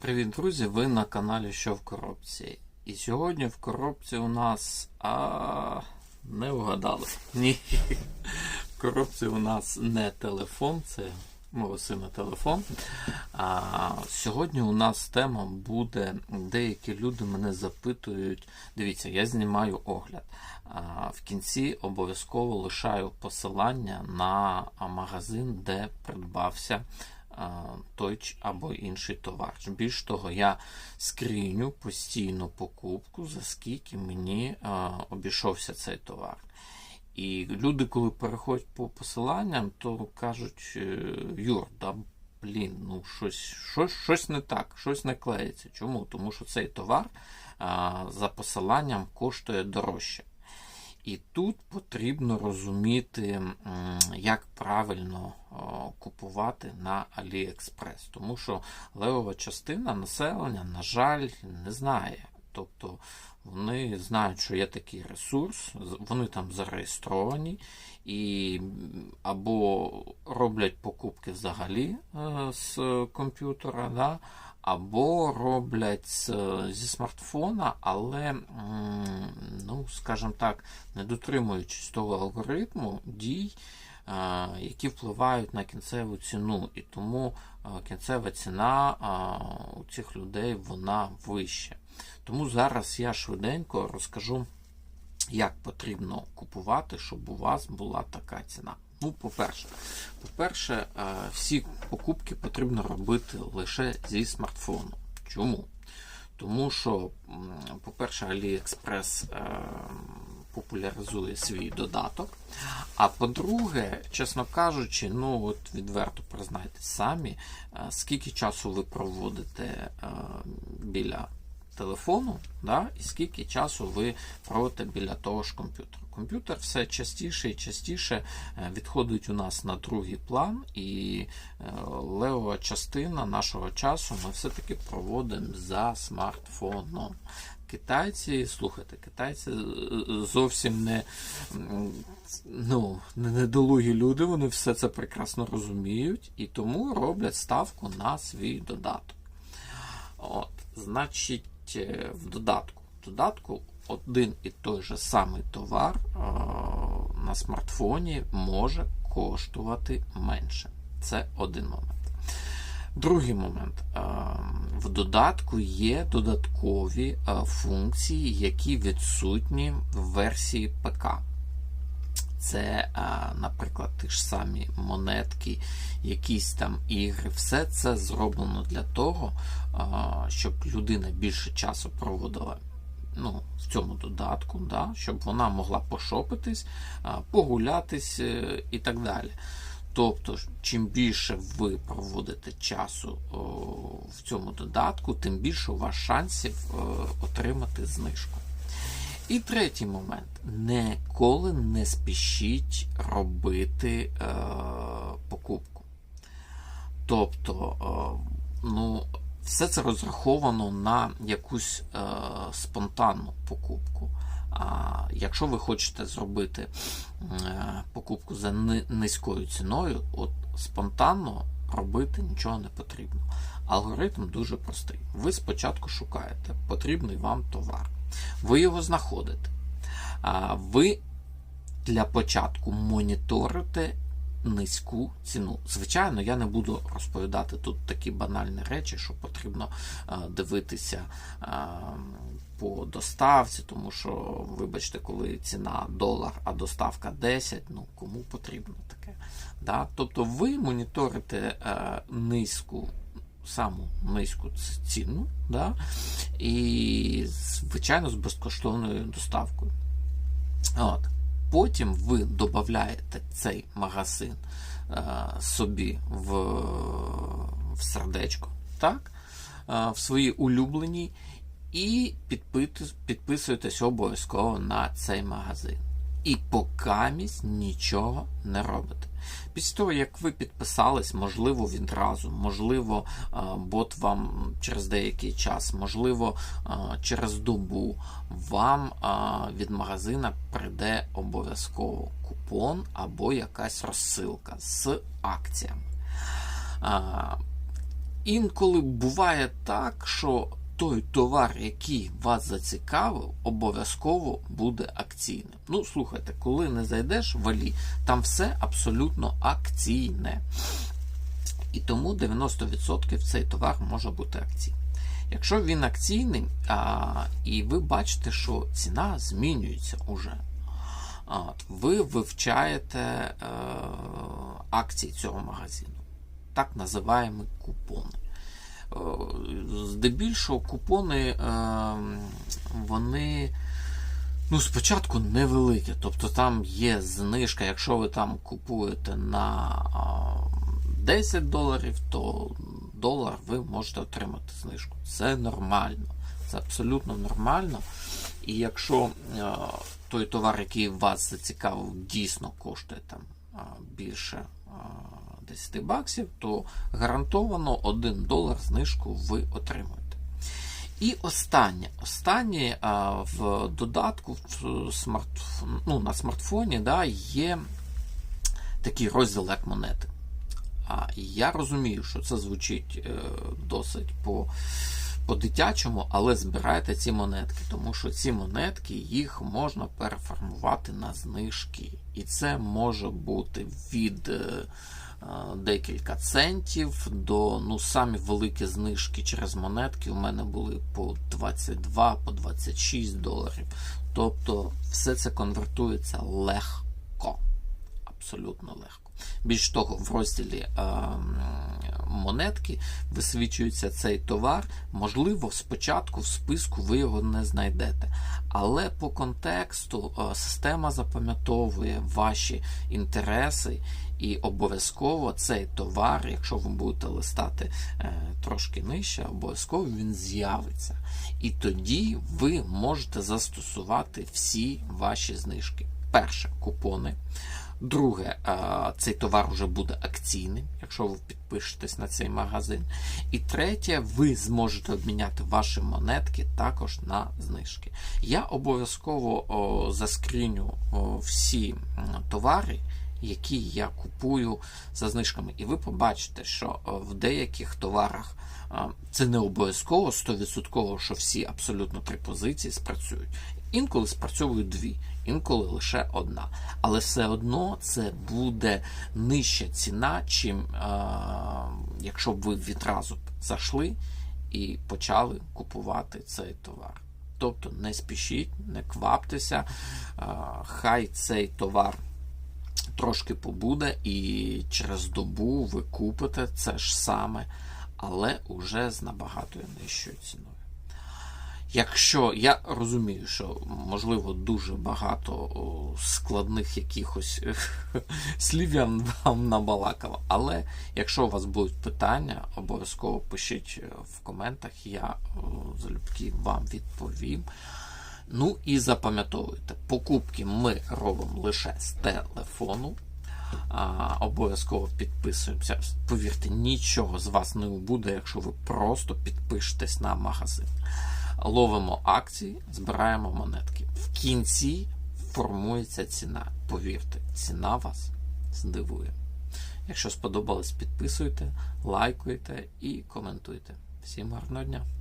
Привіт, друзі! Ви на каналі Що в коробці. І сьогодні в коробці у нас. А... Не вгадали. Ні. В коробці у нас не телефон, це мого сина телефон. А, Сьогодні у нас тема буде. Деякі люди мене запитують. Дивіться, я знімаю огляд. А, В кінці обов'язково лишаю посилання на магазин, де придбався той або інший товар. Більш того, я скриню постійну покупку, за скільки мені обійшовся цей товар. І люди, коли переходять по посиланням, то кажуть: е, Юр, да блін, ну щось, щось, щось не так, щось не клеїться. Чому? Тому що цей товар а, за посиланням коштує дорожче. І тут потрібно розуміти, як правильно купувати на AliExpress. Тому що левова частина населення, на жаль, не знає. Тобто вони знають, що є такий ресурс, вони там зареєстровані і або роблять покупки взагалі е, з комп'ютера, да, або роблять зі смартфона, але, ну, скажімо так, не дотримуючись того алгоритму дій, е, які впливають на кінцеву ціну. І тому е, кінцева ціна е, у цих людей вона вища. Тому зараз я швиденько розкажу, як потрібно купувати, щоб у вас була така ціна. Ну, по-перше, по-перше, е, всі покупки потрібно робити лише зі смартфону. Чому? Тому що, по-перше, AliExpress е, популяризує свій додаток. А по-друге, чесно кажучи, ну от відверто признайтесь самі, е, скільки часу ви проводите біля телефону, да, і скільки часу ви проводите біля того ж комп'ютера. Комп'ютер все частіше і частіше е, відходить у нас на другий план, і е, левова частина нашого часу ми все-таки проводимо за смартфоном. Китайці, слухайте, китайці е, зовсім не, ну, не недолугі люди, вони все це прекрасно розуміють і тому роблять ставку на свій додаток. От, значить, е, в додатку. В додатку один і той же самий товар е, на смартфоні може коштувати менше. Це один момент. Другий момент. Е, В додатку є додаткові функції, які відсутні в версії ПК. Це, наприклад, ті ж самі монетки, якісь там ігри. Все це зроблено для того, щоб людина більше часу проводила ну, в цьому додатку, да, щоб вона могла пошопитись, погулятись е, і так далі. Тобто, чим більше ви проводите часу в цьому додатку, тим більше у вас шансів е, отримати знижку. І третій момент. Ніколи не спішіть робити е, покупку. Тобто, е, ну, все це розраховано на якусь е, спонтанну покупку. А якщо ви хочете зробити е, покупку за низькою ціною, от спонтанно робити нічого не потрібно. Алгоритм дуже простий. Ви спочатку шукаєте потрібний вам товар. Ви його знаходите. Ви для початку моніторите низьку ціну. Звичайно, я не буду розповідати тут такі банальні речі, що потрібно дивитися по доставці, тому що, вибачте, коли ціна долар, а доставка 10, ну кому потрібно таке. Да? Тобто ви моніторите е, низьку, саму низьку ціну, да? і, звичайно, з безкоштовною доставкою. От. Потім ви додаєте цей магазин е, собі в, в сердечко, так? Е, в свої улюблені, і підписуєтесь обов'язково на цей магазин. І покамість нічого не робите. Після того, як ви підписались, можливо, відразу, можливо, бот вам через деякий час, можливо, через добу, вам від магазина прийде обов'язково купон або якась розсилка з акціями. Інколи буває так, що той товар, який вас зацікавив, обов'язково буде акційним. Ну, слухайте, коли не зайдеш в Алі, там все абсолютно акційне. І тому 90% цей товар може бути акційний. Якщо він акційний, а, і ви бачите, що ціна змінюється уже, от, ви вивчаєте е, акції цього магазину, так називаємо купони. Е, Здебільшого купони е, вони ну, спочатку невеликі. Тобто там є знижка, якщо ви там купуєте на а, 10 доларів, то долар ви можете отримати знижку. Це нормально. Це абсолютно нормально. І якщо е, той товар, який вас зацікавив, дійсно коштує там більше 10 баксів, то гарантовано 1 долар знижку ви отримуєте. І останнє. Останнє в додатку в смарт, ну, на смартфоні да, є такий розділ як монети. А я розумію, що це звучить е, досить по, по-дитячому, але збирайте ці монетки, тому що ці монетки їх можна переформувати на знижки. І це може бути від е, декілька центів до ну, самі великі знижки через монетки. У мене були по 22, по 26 доларів. Тобто все це конвертується легко. Абсолютно легко. Більш того, в розділі монетки висвічується цей товар. Можливо, спочатку в списку ви його не знайдете. Але по контексту система запам'ятовує ваші інтереси, і обов'язково цей товар, якщо ви будете листати е, трошки нижче, обов'язково він з'явиться. І тоді ви можете застосувати всі ваші знижки. Перше купони. Друге, цей товар вже буде акційним, якщо ви підпишетесь на цей магазин. І третє, ви зможете обміняти ваші монетки також на знижки. Я обов'язково заскріню всі товари, які я купую за знижками. І ви побачите, що в деяких товарах це не обов'язково 100%, що всі абсолютно три позиції спрацюють. Інколи спрацьовують дві, інколи лише одна. Але все одно це буде нижча ціна, чим е, якщо б ви відразу зайшли і почали купувати цей товар. Тобто не спішіть, не кваптеся, е, хай цей товар трошки побуде, і через добу ви купите це ж саме, але уже з набагато нижчою ціною. Якщо я розумію, що можливо дуже багато складних якихось слів я вам набалакав, але якщо у вас будуть питання, обов'язково пишіть в коментах, я залюбки вам відповім. Ну і запам'ятовуйте, покупки ми робимо лише з телефону. Обов'язково підписуємося. Повірте, нічого з вас не буде, якщо ви просто підпишетесь на магазин ловимо акції, збираємо монетки. В кінці формується ціна. Повірте, ціна вас здивує. Якщо сподобалось, підписуйте, лайкуйте і коментуйте. Всім гарного дня!